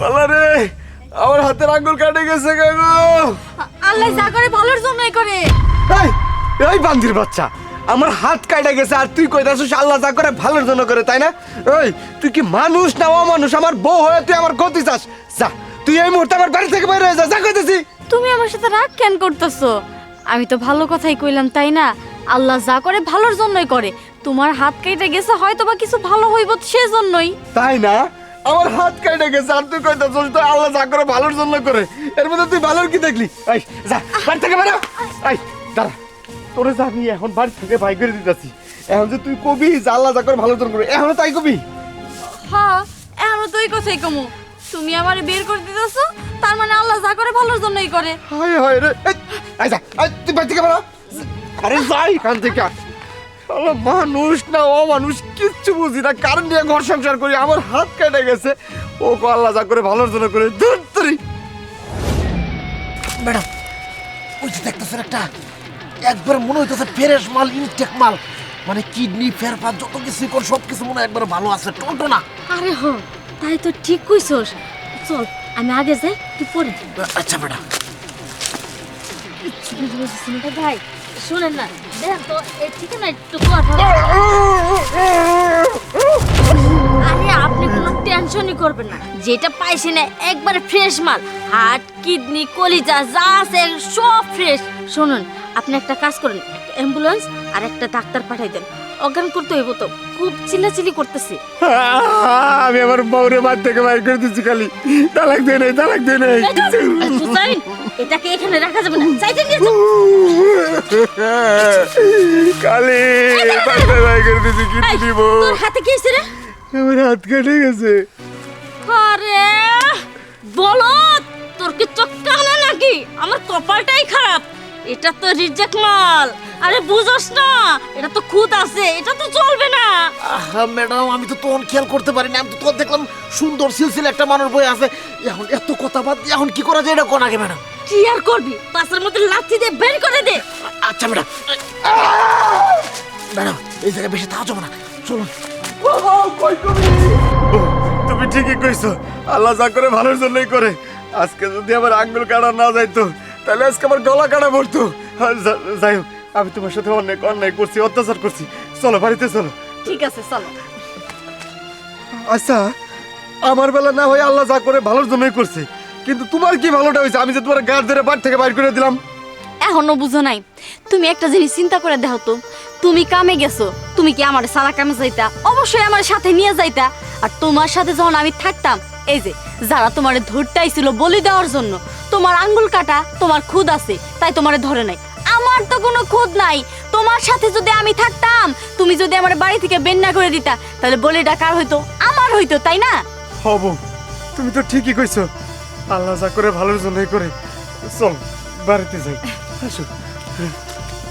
রে আমার হাতের আঙ্গুল কাটে গেছে গো আল্লাহ যা করে ভালোর জন্যই করে। এই এই বান্দির বাচ্চা আমার হাত কাটা গেছে আর তুই কইতাছিস আল্লাহ যা করে ভালোর জন্য করে তাই না? ওই তুই কি মানুষ না অমানুষ? আমার বউ হয়ে তুই আমার ক্ষতি চাস। যা তুই এই মুহূর্তে আমার বাড়ি থেকে বাইরে যা যা কইতেছি। তুমি আমার সাথে রাগ কেন করতেছো? আমি তো ভালো কথাই কইলাম তাই না? আল্লাহ যা করে ভালোর জন্যই করে। তোমার হাত কেটে গেছে হয়তো বা কিছু ভালো হইব সেজন্যই। তাই না? আমার হাত কাটে গেছে আর তুই কইতাছিস তো আল্লাহ যা করে ভালোর জন্য করে। এর মধ্যে তুই ভালোর কি দেখলি? এই যা বাড়ি থেকে বেরো। এই দাঁড়া। তোরে যা আমি এখন বাড়ি থেকে বাই করে দিতেছি। এখন যে তুই কবি যে আল্লাহ যা করে ভালোর জন্য করে এখনও তাই কবি? হ্যাঁ এখনও তো ওই কথাই কমু। তুমি আমারে বের করে দিতেছো তার মানে আল্লাহ যা করে ভালোর জন্যই করে। হায় হায় রে এই যা এই, তুই বাড়ি থেকে বেরো। আরে যাই এখান থেকে। শালা মানুষ না ও মানুষ কিচ্ছু বুঝি না। কারণ নিয়ে ঘর সংসার করি আমার হাত কেটে গেছে। ও আল্লাহ যা করে ভালোর জন্য করে দূর ম্যাডাম ওই যে দেখতেছেন একটা একবার মনে হইতেছে ফ্রেশ মাল ইনটেক মাল। মানে কিডনি ফেরফার যত কিছু কর সব কিছু মনে হয় একবার ভালো আছে টোটো না। আরে হ তাই তো ঠিক কইছস। চল আমি আগে যাই তুই পরে। আচ্ছা ম্যাডাম। ভাই শুনেন না দেখ তো এই ঠিকানা একটু কথা আরে আপনি কোনো টেনশনই করবেন না যেটা পাইছি না একবারে ফ্রেশ মাল হার্ট কিডনি কলিজা যা আছে সব ফ্রেশ শুনুন আপনি একটা কাজ করুন একটা অ্যাম্বুলেন্স আর একটা ডাক্তার পাঠাই দেন অজ্ঞান করতে হইব তো খুব চিল্লাচিল্লি করতেছে আমি আমার বউরে বাদ থেকে বাইর করে দিচ্ছি খালি তালাক দিয়ে নেই তালাক দিয়ে নেই এটাকে এখানে রাখা যাবে না। চাইতে নিয়ে যাও। কালি বাচ্চা বাইর করে দিচ্ছি কি দিব তোর হাতে কি হয়েছে রে? আমার হাত কেটে গেছে। আরে বলো তোর কি চোখ কানা নাকি? আমার কপালটাই খারাপ। এটা তো রিজেক্ট মাল। আরে বুঝোস না এটা তো খুদ আছে এটা তো চলবে না। আহা ম্যাডাম আমি তো তখন খেয়াল করতে পারিনি। আমি তো তোর দেখলাম সুন্দর সিলসিল একটা মানুষ বই আছে। এখন এত কথা বাদ এখন কি করা যায় এটা কোন আগে ম্যাডাম? কি আর করবি? পাশের মধ্যে লাথি দিয়ে বের করে দে। আচ্ছা ম্যাডাম ম্যাডাম এই জায়গায় বেশি থাকা যাবে না। চলুন তুমি? ঠিকই কইছো। আল্লাহ যা করে ভালোর জন্যই করে। আজকে যদি আমার আঙ্গুল কাটা না যাইতো তাহলে আজকে আমার গলা কাটা পড়তো। যাই হোক আমি তোমার সাথে অনেক অন্যায় করছি অত্যাচার করছি। চলো বাড়িতে চলো। ঠিক আছে চলো। আচ্ছা আমার বেলা না হয় আল্লাহ যা করে ভালোর জন্যই করছে। কিন্তু তোমার কি ভালোটা হয়েছে? আমি যে তোমার গাড় ধরে বাড়ি থেকে বাইর করে দিলাম। এখনও বুঝো নাই। তুমি একটা জিনিস চিন্তা করে দেখো তো। তুমি কামে গেছো। তুমি কি আমার সারা কামে যাইতা? অবশ্যই আমার সাথে নিয়ে যাইতা। আর তোমার সাথে যখন আমি থাকতাম এই যে যারা তোমারে ধরতে আইছিল বলি দেওয়ার জন্য তোমার আঙ্গুল কাটা তোমার খুদ আছে তাই তোমারে ধরে নাই। আমার তো কোনো খুদ নাই। তোমার সাথে যদি আমি থাকতাম তুমি যদি আমার বাড়ি থেকে বের না করে দিতা তাহলে বলিটা কার হইতো? আমার হইতো তাই না? হব। তুমি তো ঠিকই কইছো। আল্লাহ যা করে ভালোর জন্যই করে। চল বাড়িতে যাই। আসো।